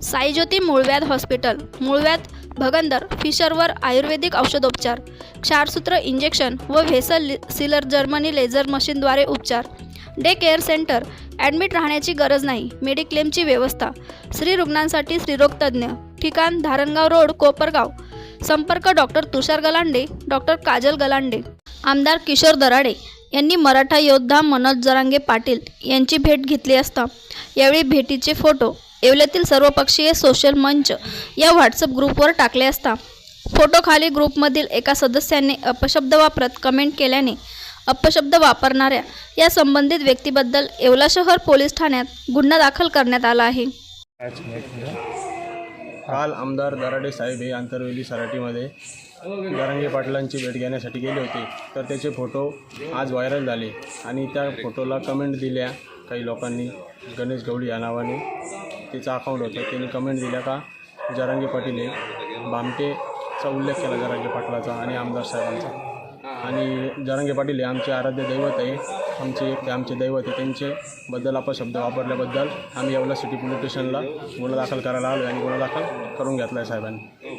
साईज्योती मूळव्याध हॉस्पिटल मूळव्याध भगंदर फिशरवर आयुर्वेदिक औषधोपचार क्षारसूत्र इंजेक्शन व व्हेसल सिलर जर्मनी लेझर मशीनद्वारे उपचार. डे केअर सेंटर ॲडमिट राहण्याची गरज नाही मेडिक्लेमची व्यवस्था. स्त्री रुग्णांसाठी स्त्रीरोगतज्ञ ठिकाण धारणगाव रोड कोपरगाव. संपर्क डॉक्टर तुषार गलांडे डॉक्टर काजल गलांडे. आमदार किशोर दराडे यांनी मराठा योद्धा मनोज जरांगे पाटील यांची भेट घेतली असता. यावेळी भेटीचे फोटो येवल्यातील सर्वपक्षीय सोशल मंच या व्हॉट्सअप ग्रुपवर टाकले असता. फोटो खाली ग्रुपमधील एका सदस्याने अपशब्द वापरत कमेंट केल्याने अपशब्द वापरणाऱ्या या संबंधित व्यक्तीबद्दल येवला शहर पोलीस ठाण्यात गुन्हा दाखल करण्यात आला आहे. काल आमदार दराडे साहेब हे आंतरवेली सराटीमध्ये जरांगे पाटलांची भेट घेण्यासाठी गेले होते. तर त्याचे फोटो आज व्हायरल झाले आणि त्या फोटोला कमेंट दिल्या काही लोकांनी. गणेश गवळी या नावाने. तिचं अकाउंट होतं त्यांनी कमेंट दिल्या का? जरांगे पाटील हे उल्लेख केला जरांगे पाटलाचा आणि आमदार साहेबांचा. आणि जरांगे पाटील हे आमचे आराध्य दैवत आहे. आमचे ते आमचे दैवत आहे त्यांच्याबद्दल शब्द वापरल्याबद्दल आम्ही येवला सिटी पोलीस स्टेशनला गुन्हा दाखल करायला आलो आणि गुन्हा दाखल करून घेतला आहे साहेबांनी.